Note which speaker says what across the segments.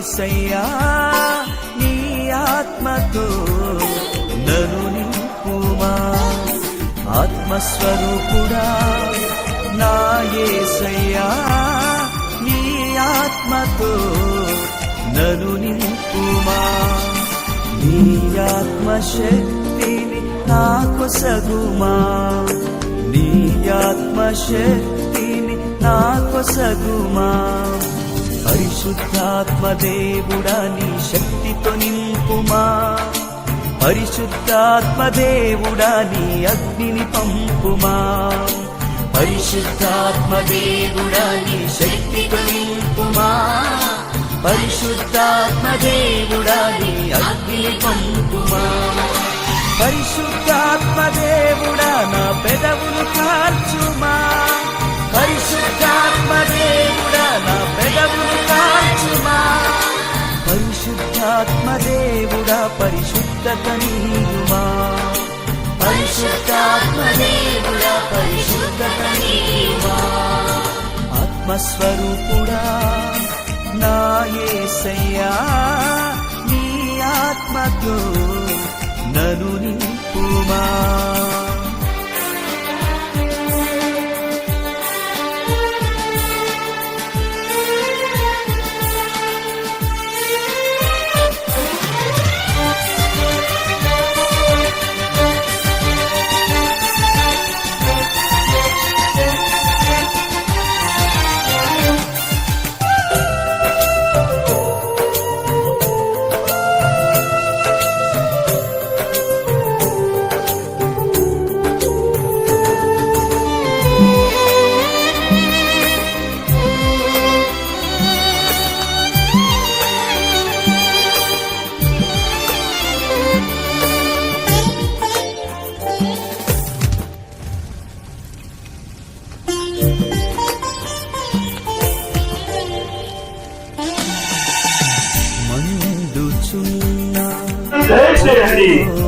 Speaker 1: ఏసయ్యా నీ ఆత్మతో నను నింపుమా. ఆత్మస్వరూపుడా నా ఏసయ్యా నీ ఆత్మతో నను నింపుమా. నీ ఆత్మశక్తిని నాకు సగుమా. నీ ఆత్మశక్తిని నాకు సగుమా. పరిశుద్ధాత్మ దేవుడా నీ శక్తితో నింపుమా. పరిశుద్ధాత్మ దేవుడా నీ అగ్నిని పంపుమా. పరిశుద్ధాత్మ దేవుడా నీ శక్తితో నింపుమా. పరిశుద్ధాత్మ దేవుడా నీ అగ్నిని పంపుమా. పరిశుద్ధాత్మ దేవుడా నా పెదవులు కార్చుమా. పరిశుద్ధాత్మ దేవుడా పరిశుద్ధాత్మ దేవుడా పరిశుద్ధత నీయుమా పరిశుద్ధాత్మ దేవుడా పరిశుద్ధత నీయుమా ఆత్మస్వరూపుడా నా యేసయ్యా నీ ఆత్మతో నను నింపుమా.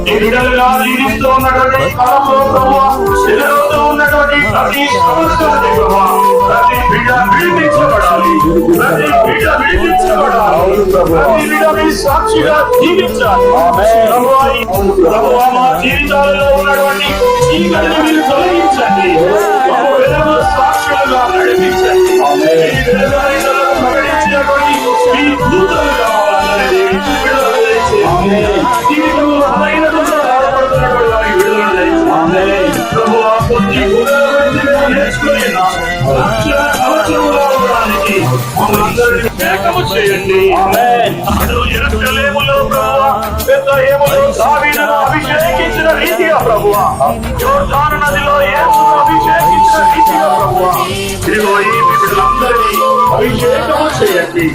Speaker 2: ఈ బిడ్డలుగా జీవిస్తూ ఉన్నటువంటి కాలంలో ప్రభువా ఎదురవుతూ ఉన్నటువంటి ప్రతి సమస్యలని ప్రభువా ప్రతి బిడ్డ విడిపించబడాలి ప్రతి బిడ్డ విడిపించబడాలి ప్రతి బిడ్డ మీ సాక్షిగా జీవించాలి ప్రభువా ఈ- ప్రభువా మా జీవితాలలో ఉన్నటువంటి చీకటిని మీరు తొలగించండి మమ్ము వెలుగు సాక్షులుగా నడిపించండి ఈ వెలుగులో చేయండి అభిషేకించిన రీతిగా ప్రభువా యోర్దాను నదిలో అభిషేకించిన రీతిగా ప్రభువా ఇదిగో ఈ బిడ్డలందరినీ అభిషేకము చేయండి.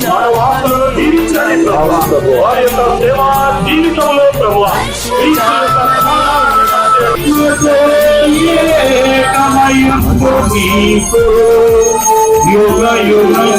Speaker 2: మన వాసులను దీవించండి ప్రభువా వారి యొక్క సేవా జీవితంలో ప్రభువా క్రీస్తు యొక్క యుగ యుగములు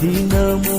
Speaker 1: దినము